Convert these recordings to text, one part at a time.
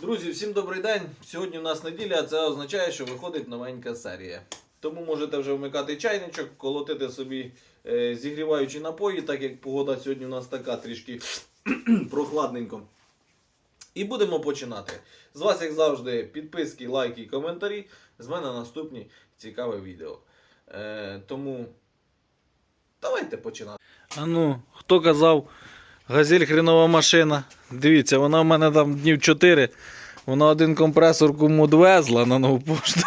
Друзі, всім добрий день. Сьогодні у нас неділя, це означає, що виходить новенька серія. Тому можете вже вмикати чайничок, колотити собі е, зігріваючі напої, так як погода сьогодні у нас така трішки прохладненько. І будемо починати. З вас, як завжди, підписки, лайки і коментарі. З мене наступні цікаве відео. Е, тому давайте починати. А ну, хто казав, газель хренова машина. Дивіться, вона в мене там днів 4. Вона один компресор кому довезла на нову пошту,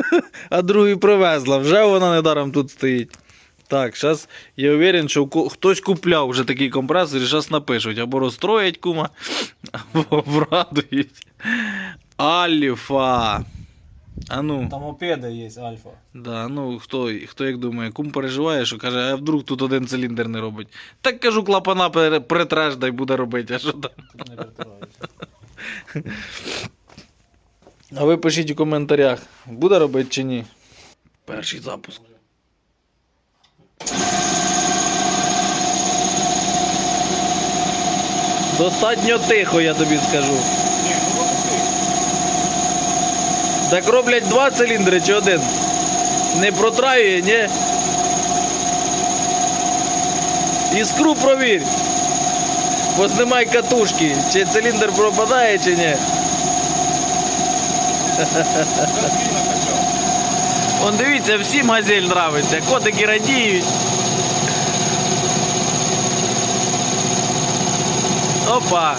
а другий привезла. Вже вона недаром тут стоїть. Так, зараз я уверен, що хтось купляв вже такий компресор і зараз напишуть або розстроять кума, або обрадують. Альфа. А ну, Там мопеда є альфа. да, ну хто, хто як думає, кум переживає, що каже, а вдруг тут один циліндр не робить. Так кажу, клапана пере- притреш, дай буде робити, а що там. Тут не. А ви пишіть у коментарях, буде робити чи ні. Перший запуск. Достатньо тихо, я тобі скажу. Ні, ну роби Так роблять два циліндри чи один? Не протраює, ні? Іскру провір. Познімай катушки, чи циліндр пропадає, чи ні. Он дивіться, всім газель нравиться, котики радіють. Опа.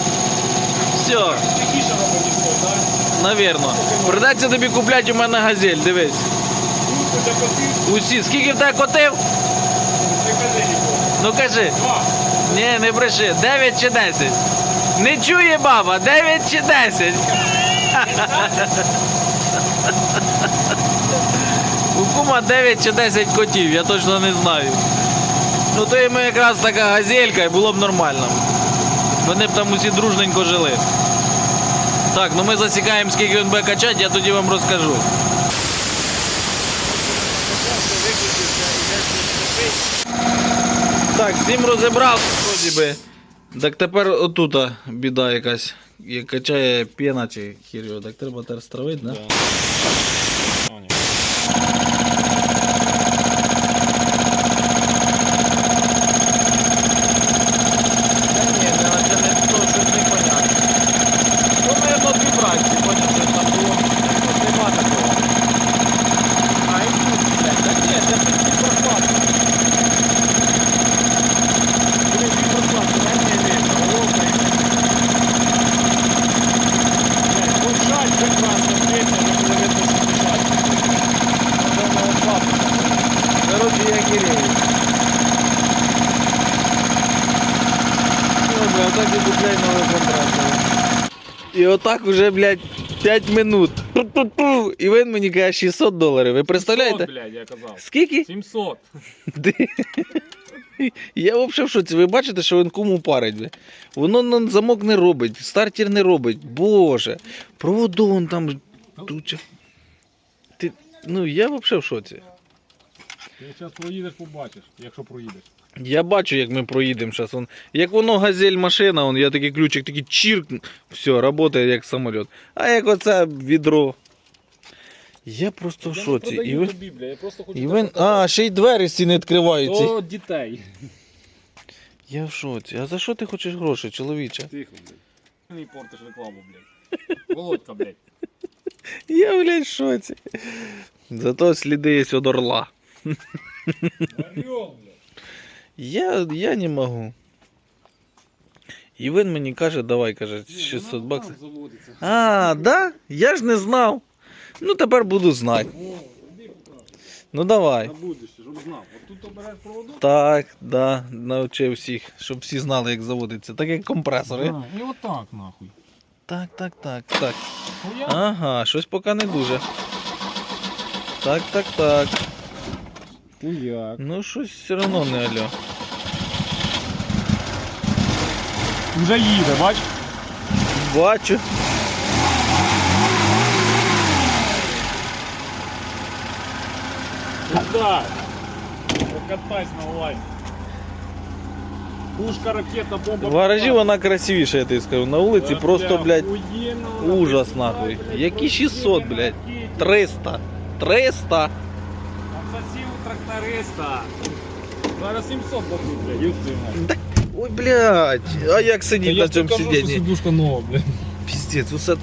Все. Тихіше робить ніхто, так? Навірно. Придеться тобі купляти у мене газель, дивись. Усі. Скільки в тебе котив? Ну кажи. Ні, не бреши. 9 чи 10? Не чує баба, 9 чи 10? У кума 9 чи 10 котів, я точно не знаю. Ну то йому якраз така газелька і було б нормально. Вони б там усі дружненько жили. Так, ну ми засікаємо, скільки він буде качати, я тоді вам розкажу. Так, всім розібрав, вроді би. Так тепер отута біда якась. Як качає пена чи хір'ю, так треба тепер стравити, да? А, ні. Та ні, не, це не то, щось непонятно. То, мабуть, вібрації, поняв, що там було. Тут нема такого. А, і тут, блядь, та ні, це під під прокладку. Блін, під прокладку, дай мені вийти, головка і Блядь, будь жаль, прекрасно, світло, не буде видно, що мішать. Може, воно ослабне. Короче, я кирею. Добре, отак і купляй новий компресор. І отак уже, блядь, 5 минут. Ту-ту-ту. І він мені каже 600 доларів. Ви представляєте? 700, блядь, я казав. Скільки? 700. Ди- Я взагалі в шоці. Ви бачите, що він кому парить. бля? Воно на замок не робить, стартер не робить. Боже. Проводон там туча. Ти... Ну я взагалі в шоці. Ти зараз проїдеш, побачиш, якщо проїдеш. Я бачу, як ми проїдемо зараз. Он, як воно газель машина, он, я такий ключик такий чірк, все, працює як самоліт. А як оце відро. Я просто в шоці. І ви... тобі, бля, я просто хочу І ви... А, ще й двері ці не відкриваються. До дітей. Я в шоці. А за що ти хочеш гроші, чоловіче? Тихо, блядь. Не портиш рекламу, блядь. Володька, блядь. Я, блядь, в шоці. Зато сліди є від орла. Орел, блядь. Я, я не можу. І він мені каже, давай, каже, 600 баксів. А, да? Я ж не знав. Ну тепер буду знати. Ну давай. Щоб знав. От тут обереш проводок. Так, да, навчив всіх, щоб всі знали, як заводиться. Так як компресори. і отак нахуй. Так, так, так, так. Хуя? Ага, щось поки не дуже. Так, так, так. Хуяк. Ну щось все одно не алло. Вже їде, бач? Бачу. Куда? Покатайся на лайк. Пушка, ракета, бомба. В гаражі вона красивіша, я тобі скажу. На вулиці Бля, просто, блядь, охуєнно вона, ужас, блядь, нахуй. блядь, Які 600, охуєнно, блядь? ракеті. 300. 300. Зараз 700 дадуть, блядь. Ой, блядь. А як сидіти на цьому сидінні? сидушка нова, блядь. Піздець, усе.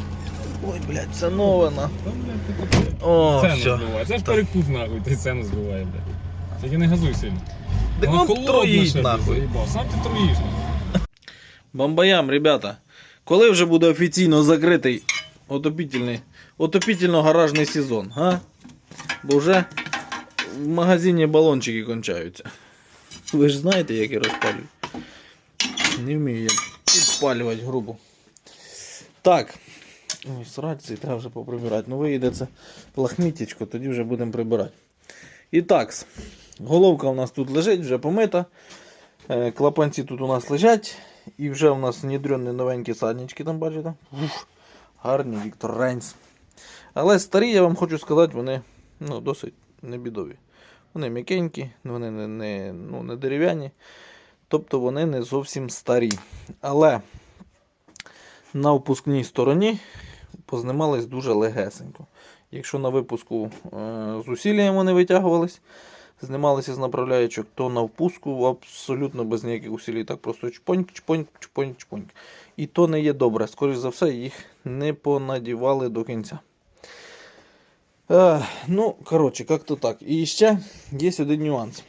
Ой, блядь, це нове, на. Та, блядь, ти таке. О, Цену все. збиває. Це ж перекуп, нахуй, ти цену збиває, блядь. Тільки не газуй сильно. Так Вона холодна троїть, блядь, нахуй. заїбав. Сам ти троїш, нахуй. Бамбаям, ребята. Коли вже буде офіційно закритий отопительний, отопительно-гаражний сезон, а? Бо вже в магазині балончики кончаються. Ви ж знаєте, як я розпалюю. Не вмію я підпалювати грубо. Так. Ой, срать цей треба вже поприбирати. Ну виїде це лахмітечко, тоді вже будемо прибирати. І так, головка у нас тут лежить, вже помита. Е, Клапанці тут у нас лежать. І вже у нас внідрені новенькі саднички, там бачите. Уф, гарні Віктор Рейнс. Але старі, я вам хочу сказати, вони ну, досить небідові. Вони м'якенькі, вони не, не, ну, не дерев'яні. Тобто вони не зовсім старі. Але на впускній стороні познімались дуже легесенько. Якщо на випуску е, з усілієм вони витягувались, знімалися з направляючок, то на впуску абсолютно без ніяких усілій, так просто чпоньк, чпоньк, чпоньк, чпоньк. І то не є добре. Скоріше за все, їх не понадівали до кінця. Ну, коротше, як-то так. І ще є один нюанс.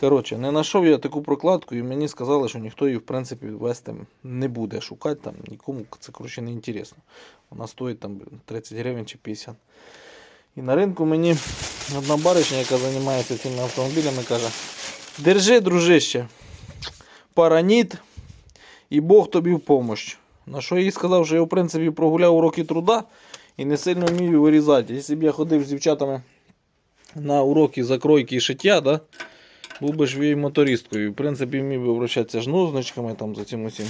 Коротше, не знайшов я таку прокладку, і мені сказали, що ніхто її в принципі вести не буде шукати там, нікому це коротше не інтересно. Вона стоїть там 30 гривень чи 50. І на ринку мені одна баришня, яка займається цими автомобілями, каже: Держи, дружище, параніт, і Бог тобі в помощь. На що я їй сказав, що я в принципі прогуляв уроки труда і не сильно вмію вирізати. Якщо б я ходив з дівчатами на уроки закройки і шиття, да, був би ж мотористкою. В принципі, вмів би вращатися ж ножничками там за цим усім.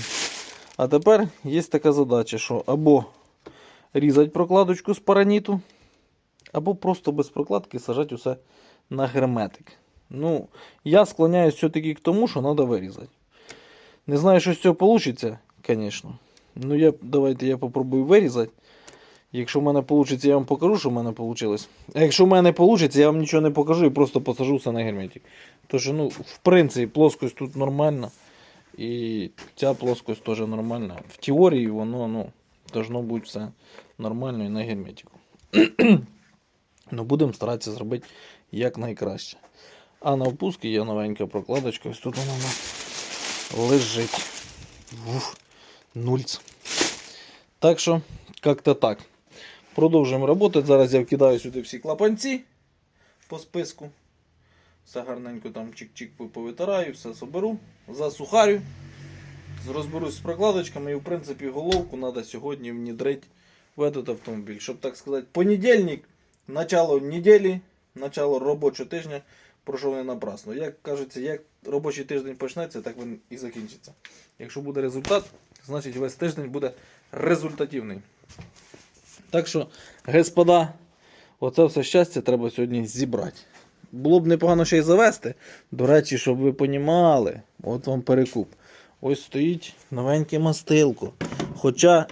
А тепер є така задача, що або різати прокладочку з параніту, або просто без прокладки сажати усе на герметик. Ну, я склоняюсь все-таки к тому, що треба вирізати. Не знаю, що з цього вийде, звісно. Ну, я, давайте я попробую вирізати. Якщо в мене вийде, я вам покажу, що в мене вийшло. А якщо в мене вийде, я вам нічого не покажу і просто посажу все на герметик. Тож, ну, в принципі, плоскость тут нормальна. І ця плоскость теж нормальна. В теорії воно ну, должно бути все нормально і на герметику. Ну, будемо старатися зробити якнайкраще. А на впуску є новенька прокладочка. Ось тут вона лежить. Уф, нульц. Так що, як-то так. Продовжуємо працювати. Зараз я вкидаю сюди всі клапанці по списку. Все гарненько там чик-чик повитираю, все соберу, засухарю. Розберусь з прокладочками і, в принципі, головку треба сьогодні внідрити в этот автомобіль. Щоб так сказати, понедільник, начало неділі, начало робочого тижня пройшов не напрасно. Як кажеться, як робочий тиждень почнеться, так він і закінчиться. Якщо буде результат, значить весь тиждень буде результативний. Так що, господа, оце все щастя треба сьогодні зібрати. Було б непогано ще й завести. До речі, щоб ви понімали, от вам перекуп. Ось стоїть новеньке мастилко. Хоча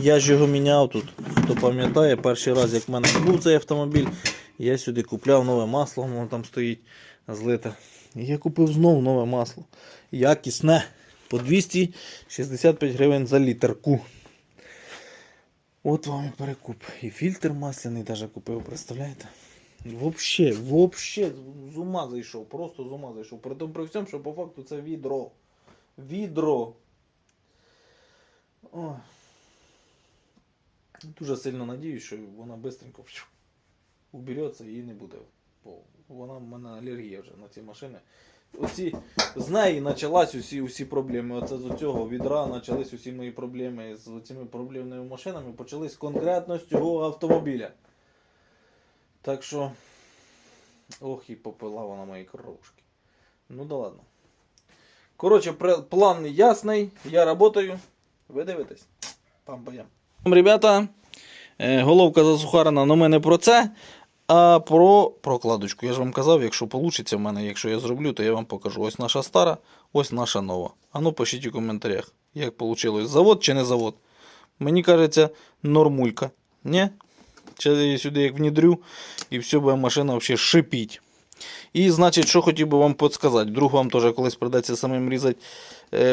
я ж його міняв тут. Хто пам'ятає, перший раз, як в мене був цей автомобіль, я сюди купляв нове масло, воно там стоїть злите. І я купив знову нове масло. Якісне. По 265 гривень за літерку. От вам і перекуп. І фільтр масляний теж купив, представляєте? Вообще, вообще з ума зайшов, просто з ума зайшов. При тому при всьому, що по факту це відро. Відро. Ой. Дуже сильно надіюсь, що вона швидко убереться і не буде. Бо вона в мене алергія вже на ці машини. Оці, з неї почалась усі, усі проблеми. Оце з цього відра почались усі мої проблеми з цими проблемними машинами. Почались конкретно з цього автомобіля. Так що. Ох, і попила вона мої коровушки. Ну да ладно. Коротше, план ясний. Я працюю. Ви дивитесь. Пам-паям. Ребята, е, головка засухарена, але ми не про це. А про прокладочку, я ж вам казав, якщо вийде в мене, якщо я зроблю, то я вам покажу. Ось наша стара, ось наша нова. А ну пишіть у коментарях, як вийшло. Завод чи не завод. Мені кажеться, нормулька. Ні? Зараз я сюди як внідрю, і все буде машина взагалі шипіть. І, значить, що хотів би вам підсказати. Вдруг вам теж колись придеться самим різати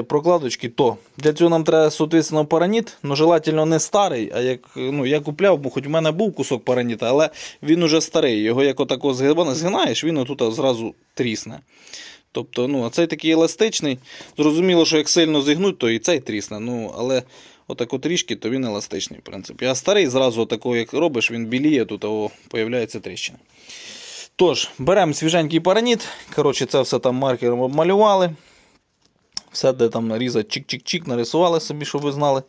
прокладочки, то для цього нам треба, соответственно, параніт, но желательно не старий, а як ну, я купляв, бо хоч в мене був кусок параніта, але він уже старий. Його як отако згинаєш, він отут зразу трісне. Тобто, ну, а цей такий еластичний. Зрозуміло, що як сильно зігнуть, то і цей трісне. Ну, але отако трішки, то він еластичний, в принципі. А старий зразу отако, як робиш, він біліє, тут о, появляється тріщина. Тож, беремо свіженький параніт. Коротше, це все там маркером обмалювали. Все, де там різати чик-чик-чик, нарисували собі, щоб ви знали.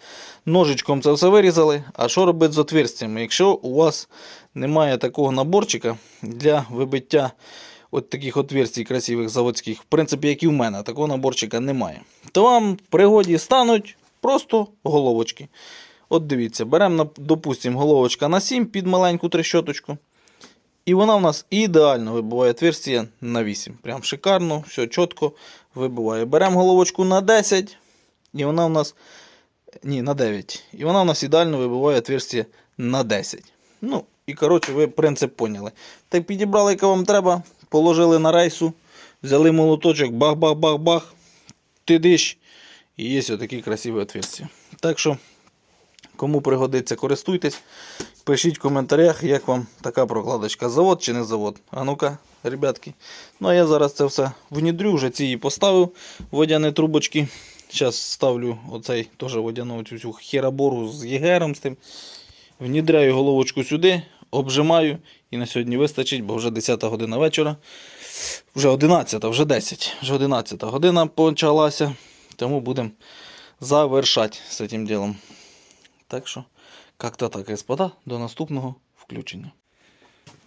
Ножичком це все вирізали. А що робити з отверстями? Якщо у вас немає такого наборчика для вибиття от таких отверстій красивих заводських, в принципі, як і в мене, такого наборчика немає. То вам в пригоді стануть просто головочки. От дивіться, беремо, допустимо, головочка на 7 під маленьку трещоточку. І вона у нас ідеально вибиває отверстие на 8. Прям шикарно, все чітко вибиває. Беремо головочку на 10, і вона у нас. Ні, на 9. І вона у нас ідеально вибиває отверстие на 10. Ну, і коротше, ви принцип поняли. Так підібрали, яке вам треба, положили на рейсу, взяли молоточок, бах-бах-бах-бах, тидиш, і є отакі красиві отверстия. Так що, кому пригодиться, користуйтесь. Пишіть в коментарях, як вам така прокладочка. Завод чи не завод. А ну-ка, ребятки. Ну а я зараз це все внідрю, вже ці її поставив водяні трубочки. Зараз ставлю оцей теж водяну цю всю херабору з єгером з тим. Внідряю головочку сюди, обжимаю. І на сьогодні вистачить, бо вже 10 година вечора. Вже 11, вже 10. Вже 11 година почалася. Тому будемо завершати з цим ділом. Так що. Как-то так, господа, до наступного включення.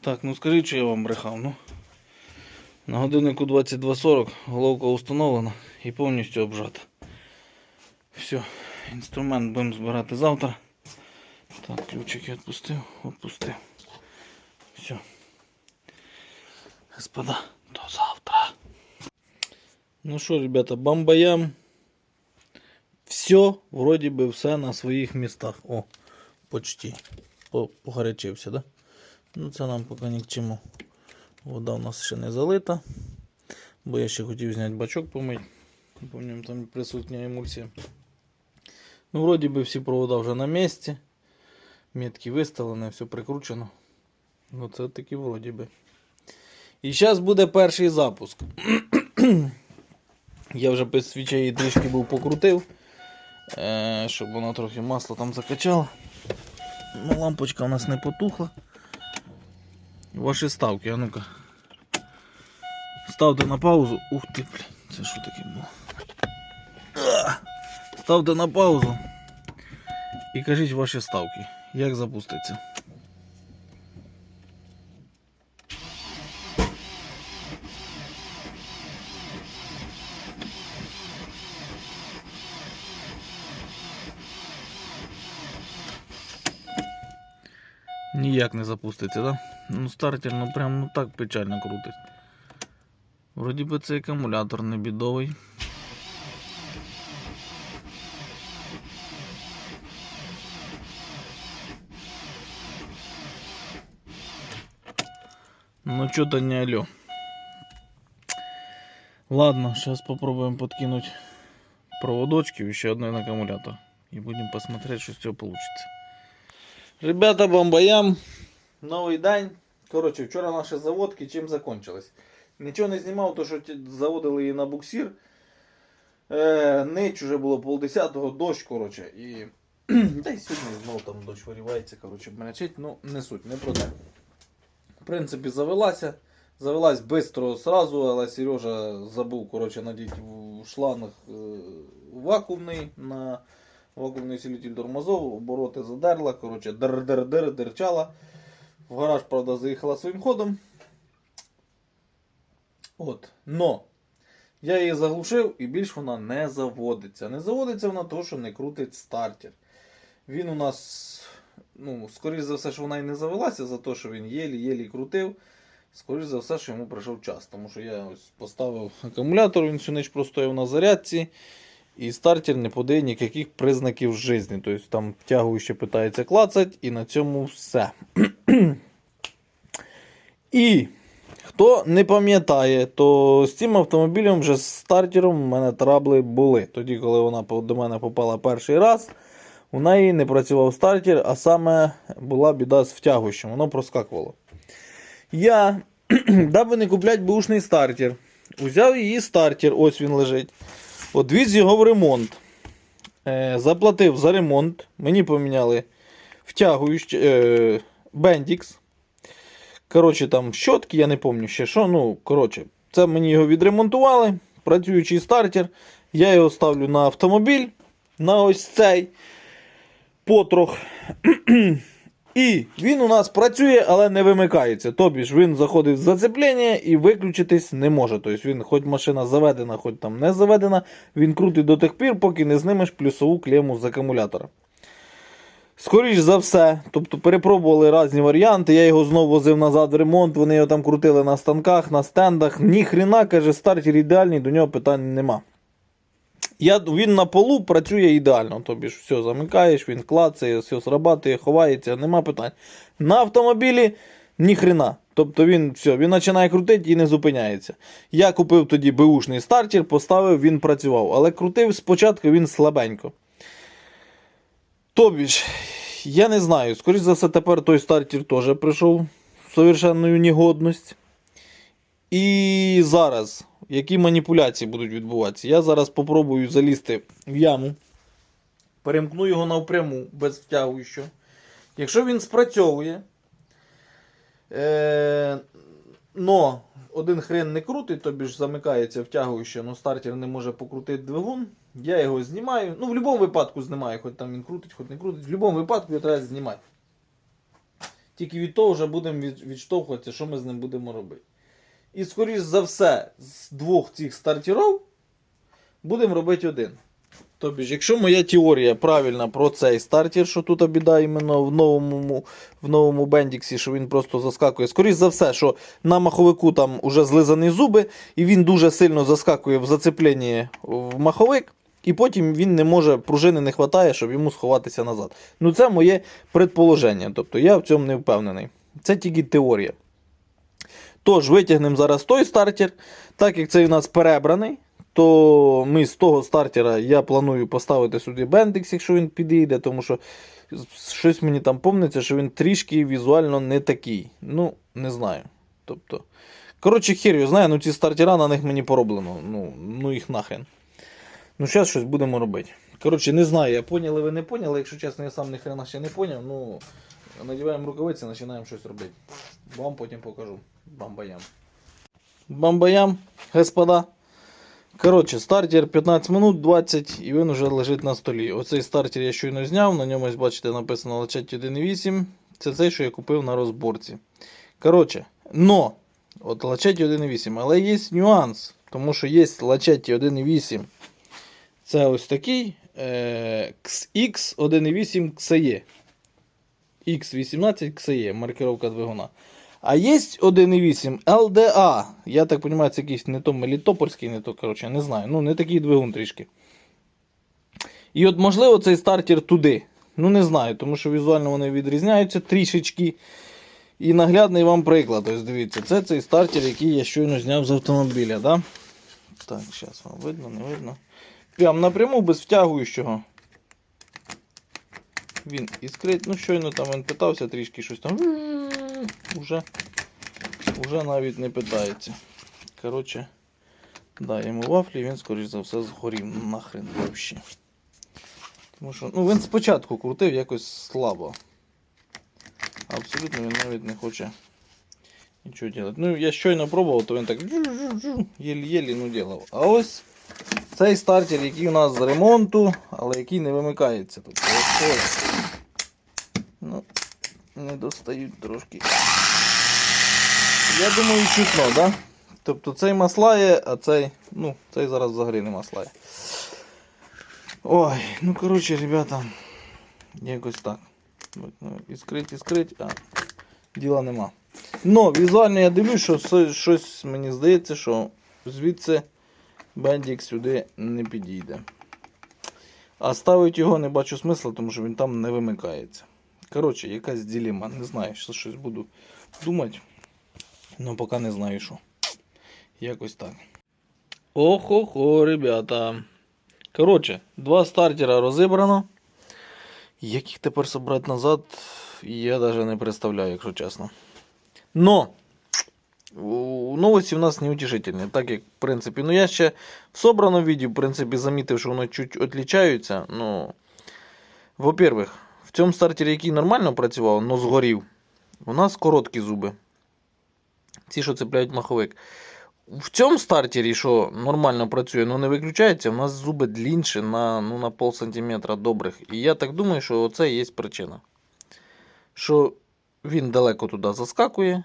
Так, ну скажіть, що я вам брехав. Ну, на годиннику 22.40 головка установлена і повністю обжата. Все, інструмент будемо збирати завтра. Так, ключик я відпустив, відпустив. Все. Господа, до завтра. Ну що, ребята, бамбаям. Все, вроді би, все на своїх містах. О почти по- погорячився, да? Ну це нам поки ні к чому. Вода у нас ще не залита. Бо я ще хотів зняти бачок помити. Бо в ньому там присутня емульсія. Ну, вроді би всі провода вже на місці. Метки виставлені, все прикручено. Ну це таки вроді би. І зараз буде перший запуск. Я вже без свічей трішки був покрутив, е, щоб воно трохи масло там закачало. Ну, лампочка у нас не потухла. Ваші ставки, а ну-ка. Ставте на паузу. Ух ти, блін, це що таке було? Ставте на паузу. І кажіть ваші ставки. Як запуститься. Ніяк не запуститься, да? Ну стартер, ну прям ну так печально крутить. Вроді би цей акумулятор не бідовий. Ну что-то не алё. Ладно, сейчас попробуем подкинуть проводочки в еще один аккумулятор. И будем посмотреть, что с этого получится. Ребята, бомбаям. Новий день. Коротше, вчора наші заводки чим закончились. Нічого не знімав, то що заводили її на буксир. Е, ніч уже було полдесятого, дощ, коротше. І. Та й сьогодні знову там дощ вирівається, коротше, менечить, ну не суть, не про те. В принципі, завелася. Завелась швидко сразу, але Сережа забув коротше, надіти в шланг е, вакуумний на вакуумний усилитель тормозов, обороти задерла, коротше, дер-дер-дер, дерчала. В гараж, правда, заїхала своїм ходом. От. Но я її заглушив і більш вона не заводиться. Не заводиться вона того, що не крутить стартер. Він у нас ну, скоріш за все, що вона і не завелася за те, що він єлі-єлі крутив. Скоріш за все, що йому пройшов час. Тому що я ось поставив акумулятор, він всю ніч простояв на зарядці. І стартер не подає ніяких признаків житті. Тобто там втягуючи питається клацать, і на цьому все. і хто не пам'ятає, то з цим автомобілем вже з стартером в мене трабли були. Тоді, коли вона до мене попала перший раз, у неї не працював стартер, а саме була біда з втягуючим, воно проскакувало. Я, даби не купляти бушний стартер, узяв її стартер, ось він лежить. Одвіз його в ремонт. Е, заплатив за ремонт. Мені поміняли втягуючий е, Bendix. Коротше, там щотки, я не пам'ятаю ще що. Ну, коротше, це мені його відремонтували. Працюючий стартер. Я його ставлю на автомобіль. На ось цей потрох. І він у нас працює, але не вимикається. Тобі ж він заходить в зацеплення і виключитись не може. Тобто він, хоч машина заведена, хоч там не заведена, він крутить до тих пір, поки не знимеш плюсову клему з акумулятора. Скоріш за все, тобто перепробували різні варіанти. Я його знову возив назад в ремонт, вони його там крутили на станках, на стендах. Ні хрена, каже, стартер ідеальний, до нього питань нема. Я, він на полу працює ідеально. Тобі ж все замикаєш, він клацає, все срабатує, ховається, нема питань. На автомобілі ні хрена. Тобто він все, він починає крутити і не зупиняється. Я купив тоді беушний стартер, поставив, він працював. Але крутив спочатку він слабенько. Тобі ж, я не знаю, скоріш за все, тепер той стартер теж прийшов в совершенну негодність. І зараз, які маніпуляції будуть відбуватися? Я зараз попробую залізти в яму, перемкну його навпряму без втягуючого. Якщо він спрацьовує, е, но один хрен не крутить, тобі ж замикається втягуюче, но стартер не може покрутити двигун, я його знімаю. Ну, в будь-якому випадку знімаю, хоч там він крутить, хоч не крутить. В будь-якому випадку його треба знімати. Тільки від того вже будемо від- відштовхуватися, що ми з ним будемо робити. І, скоріш за все, з двох цих стартерів будемо робити один. Тобто, ж, якщо моя теорія правильна про цей стартер, що тут біда іменно в новому, в новому бендіксі, що він просто заскакує. Скоріш за все, що на маховику там уже злизані зуби, і він дуже сильно заскакує в зацепленні в маховик, і потім він не може, пружини не вистачає, щоб йому сховатися назад. Ну, це моє предположення. Тобто я в цьому не впевнений. Це тільки теорія. Тож, витягнемо зараз той стартер. Так як цей у нас перебраний, то ми з того стартера я планую поставити сюди бендикс, якщо він підійде, тому що щось мені там помниться, що він трішки візуально не такий. Ну, не знаю. Тобто. Коротше, його знає, ну ці стартера на них мені пороблено. Ну, ну їх нахрен. Ну, зараз щось будемо робити. Коротше, не знаю, я поняли ви не поняли. Якщо чесно, я сам ніхрена ще не поняв. Ну, надіваємо рукавиці, починаємо щось робити. Вам потім покажу. Бамбаям. Бамбаям, господа. Коротше, стартер 15 минут 20 і він вже лежить на столі. Оцей стартер я щойно зняв, на ньому, бачите, написано Лачет 1.8. Це цей, що я купив на розборці. Коротше, но, от Лачет 1.8, але є нюанс, тому що є Лачет 1.8. Це ось такий е, X 1.8 XE. X18 XE, маркировка двигуна. А є 1.8 LDA. Я так розумію, це якийсь не то Мелітопольський, не то, коротше, не знаю. Ну, не такий двигун трішки. І от, можливо, цей стартер туди. Ну, не знаю, тому що візуально вони відрізняються трішечки. І наглядний вам приклад. Ось дивіться, це цей стартер, який я щойно зняв з автомобіля. Да? Так, зараз вам видно, не видно. Прям напряму без втягуючого. Він іскрить. Ну, щойно там він питався трішки щось там. Уже, уже навіть не питається. Коротше, йому вафлі, він, скоріш за все, згорів нахрен взагалі. Тому що, ну, він спочатку крутив якось слабо. Абсолютно він навіть не хоче нічого робити. Ну, я щойно пробував, то він так єлі-єлі ну ділав. А ось цей стартер, який у нас з ремонту, але який не вимикається. Тобто, ось ось. Ну, не достають трошки. Я думаю, чутно, да? Тобто цей маслає, а цей, ну, цей зараз взагалі не маслає. Ой, ну коротше, ребята, якось так. Ну, Іскрить, іскрить, а діла нема. Ну, візуально я дивлюсь, що щось мені здається, що звідси бендік сюди не підійде. А ставити його не бачу смисла, тому що він там не вимикається. Коротше, якась ділема. Не знаю, що щось буду думати. Ну, поки не знаю що. Якось так. Охо-хо, ребята. Коротше, два стартера розібрано. Як їх тепер собрати назад, я навіть не представляю, якщо чесно. Но новості в нас неутішительні, так як, в принципі, ну я ще в собраному віді, в принципі, замітив, що воно чуть відлічаються. Ну, во-первых, в цьому стартері, який нормально працював, но згорів, у нас короткі зуби. Ці, що цепляють маховик. В цьому стартері, що нормально працює, але не виключається, у нас зуби длінші на, ну, на пол сантиметра добрих. І я так думаю, що це є причина. Що він далеко туди заскакує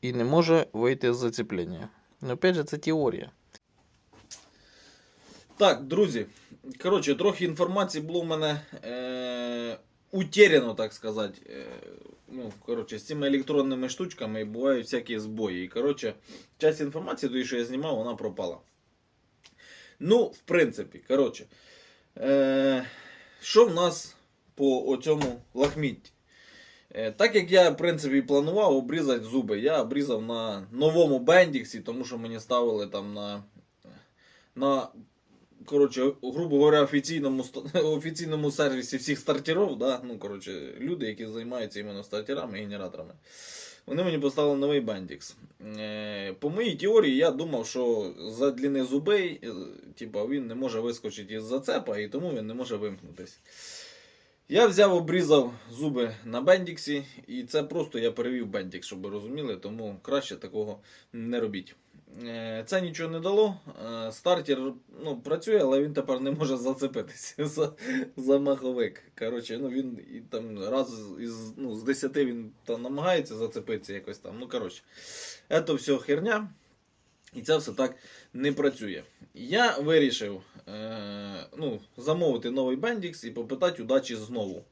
і не може вийти з зацеплення. Ну, опять же, це теорія. Так, друзі. Коротше, трохи інформації було в мене е, утеряно, так сказати. Е, ну, коротше, з цими електронними штучками бувають всякі збої. І, коротше, часть інформації, тої, що я знімав, вона пропала. Ну, в принципі, коротше. Е, що в нас по цьому лахмітті? Е, Так як я, в принципі, планував обрізати зуби, я обрізав на новому бендіксі, тому що мені ставили там на. на коротше, грубо говоря, офіційному, офіційному сервісі всіх стартерів, да? ну, коротше, люди, які займаються іменно стартерами і генераторами. Вони мені поставили новий бендікс. Е, По моїй теорії, я думав, що за длини зубей, типа, він не може вискочити із зацепа, і тому він не може вимкнутися. Я взяв, обрізав зуби на бендіксі, і це просто я перевів бендікс, щоб ви розуміли, тому краще такого не робіть. Е, Це нічого не дало. Е, Стартер ну, працює, але він тепер не може зацепитися за, за маховик. Коротше, ну він і там раз із ну, з 10 він там намагається зацепитися якось там. Ну, коротше, це все херня. І це все так не працює. Я вирішив е, ну, замовити новий бендікс і попитати удачі знову.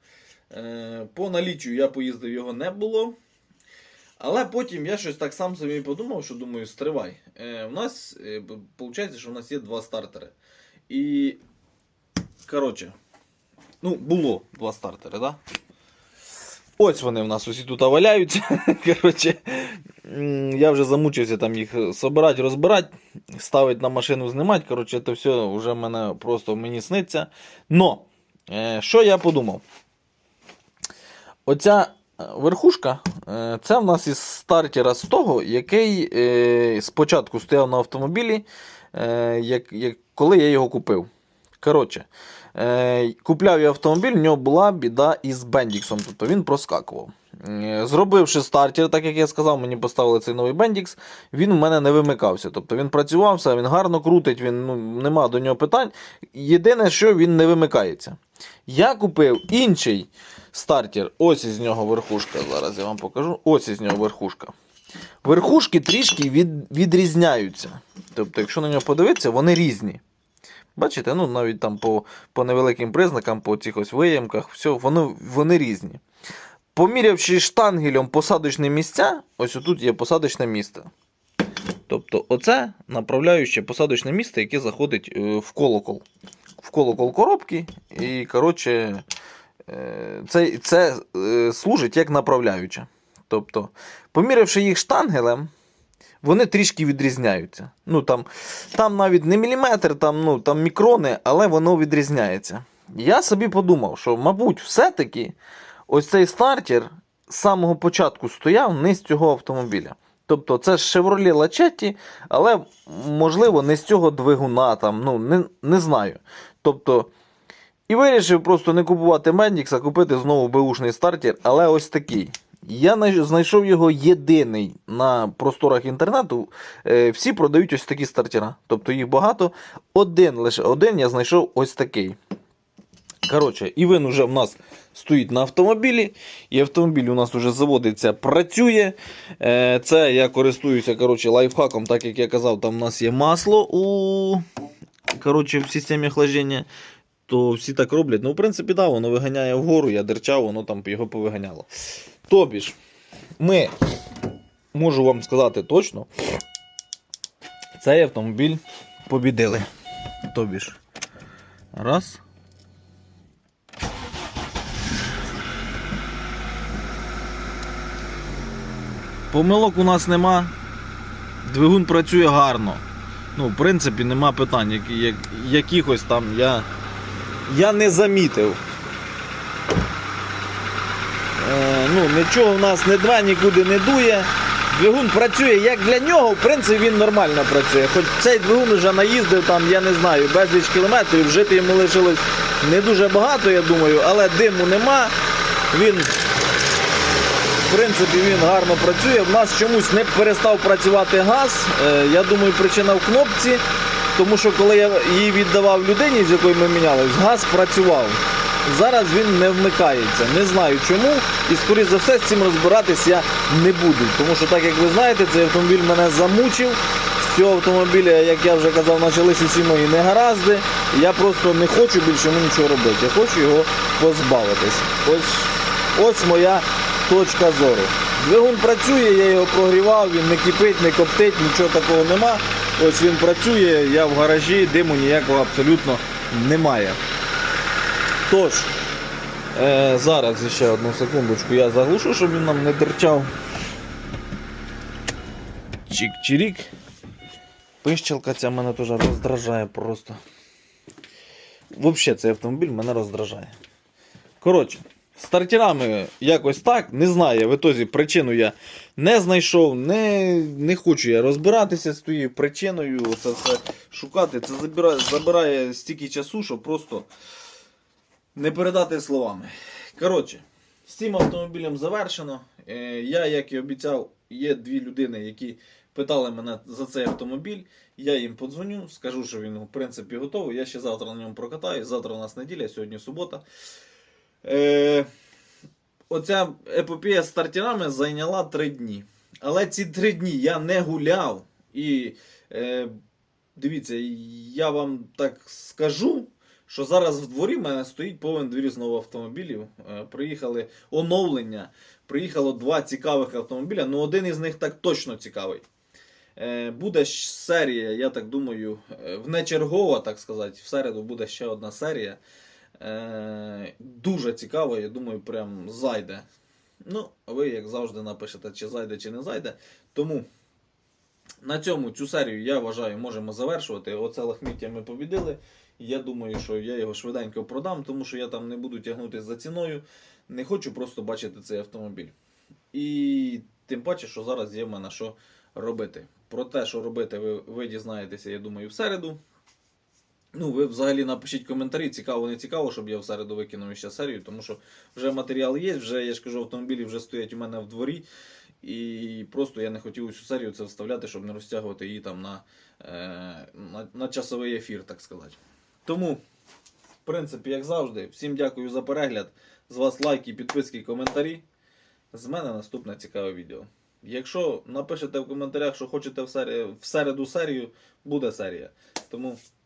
Е, по наліччю я поїздив, його не було. Але потім я щось так сам собі подумав, що думаю, стривай. Е, у нас е, виходить, що у нас є два стартери. І. Коротше, Ну, було два стартери, да? Ось вони в нас усі тут валяються. Коротше, я вже замучився там їх собирати, розбирати, ставити на машину, знімати. Коротше, це все вже мене просто мені сниться. Но, е, що я подумав? Оця верхушка, е, це в нас із стартера з того, який е, спочатку стояв на автомобілі, е, коли я його купив. Коротше, купляв я автомобіль, в нього була біда із бендіксом, тобто він проскакував. Зробивши стартер, так як я сказав, мені поставили цей новий бендікс, він у мене не вимикався. Тобто він працював, все, він гарно крутить, він, ну, нема до нього питань. Єдине, що він не вимикається. Я купив інший стартер, ось із нього верхушка. Зараз я вам покажу. Ось із нього верхушка. Верхушки трішки від, відрізняються. Тобто, якщо на нього подивитися, вони різні. Бачите, ну навіть там по, по невеликим признакам, по цих ось виямках, все, вони, вони різні. Помірявши штангелем посадочні місця, ось отут є посадочне місце. Тобто, оце направляюче посадочне місце, яке заходить е, в колокол. В колокол коробки. І, коротше, це, це е, служить як направляюче. Тобто, помірявши їх штангелем, вони трішки відрізняються. Ну, там, там навіть не міліметр, там, ну, там мікрони, але воно відрізняється. Я собі подумав, що, мабуть, все-таки ось цей стартер з самого початку стояв не з цього автомобіля. Тобто це ж Chevrolet але можливо не з цього двигуна, там, ну, не, не знаю. Тобто, і вирішив просто не купувати Mendix, а купити знову беушний стартер, але ось такий. Я знайшов його єдиний на просторах інтернету. Е, Всі продають ось такі стартера. Тобто їх багато. Один лише один я знайшов ось такий. Коротше, і він вже в нас стоїть на автомобілі. І автомобіль у нас вже заводиться, працює. Е, Це я користуюся коротше, лайфхаком, так як я казав, там у нас є масло у коротше, в системі охлаждення. То всі так роблять. Ну, в принципі, да, воно виганяє вгору, я дерчав, воно там його повиганяло. Тобі ж, ми, можу вам сказати точно, цей автомобіль побідили. Тобі ж. Раз. Помилок у нас нема. Двигун працює гарно. Ну, в принципі, нема питань. Які, як, якихось там я, я не замітив. Е, ну, нічого в нас не два, нікуди не дує. Двигун працює як для нього, в принципі, він нормально працює. Хоч цей двигун вже наїздив там, я не знаю, безліч кілометрів, жити йому лишилось не дуже багато, я думаю, але диму нема. Він в принципі, він гарно працює. В нас чомусь не перестав працювати газ. Е, Я думаю, причина в кнопці, тому що коли я її віддавав людині, з якою ми мінялись, газ працював. Зараз він не вмикається. Не знаю чому. І скоріш за все з цим розбиратись я не буду. Тому що, так як ви знаєте, цей автомобіль мене замучив. З цього автомобіля, як я вже казав, почалися всі мої негаразди. Я просто не хочу більше йому нічого робити. Я хочу його позбавитись. Ось, ось моя точка зору. Двигун працює, я його прогрівав, він не кипить, не коптить, нічого такого нема. Ось він працює, я в гаражі, диму ніякого абсолютно немає. Тож, е, зараз ще одну секундочку я заглушу, щоб він нам не дерчав. Чик-чирік. Пищалка ця мене теж роздражає просто. Взагалі цей автомобіль мене роздражає. Коротше, стартерами якось так, не знаю, в ітозі причину я не знайшов, не, не хочу я розбиратися з тією причиною, це все шукати. Це забирає, забирає стільки часу, що просто не передати словами. Коротше, з цим автомобілем завершено. Е, Я, як і обіцяв, є дві людини, які питали мене за цей автомобіль. Я їм подзвоню, скажу, що він в принципі готовий. Я ще завтра на ньому прокатаю. Завтра у нас неділя, сьогодні субота. Е, оця епопея з стартерами зайняла три дні. Але ці три дні я не гуляв. І е, дивіться, я вам так скажу, що зараз в дворі в мене стоїть повен двір знову автомобілів. Е, приїхали оновлення. Приїхало два цікавих автомобіля. Ну один із них так точно цікавий. Е, Буде серія, я так думаю, е, внечергова, так сказати. В середу буде ще одна серія. Е, Дуже цікаво, я думаю, прям зайде. Ну, ви, як завжди, напишете, чи зайде, чи не зайде. Тому на цьому цю серію, я вважаю, можемо завершувати. Оце лахміття ми побідили. Я думаю, що я його швиденько продам, тому що я там не буду тягнутися за ціною. Не хочу просто бачити цей автомобіль. І тим паче, що зараз є в мене що робити. Про те, що робити, ви, ви дізнаєтеся, я думаю, в середу. Ну, ви взагалі напишіть коментарі, цікаво, не цікаво, щоб я в середу викинув ще серію, тому що вже матеріал є, вже я ж кажу, автомобілі вже стоять у мене в дворі. І просто я не хотів цю серію це вставляти, щоб не розтягувати її там на, е, на, на часовий ефір, так сказати. Тому, в принципі, як завжди, всім дякую за перегляд. З вас лайки, підписки, коментарі. З мене наступне цікаве відео. Якщо напишете в коментарях, що хочете в, серії, в середу серію, буде серія. Тому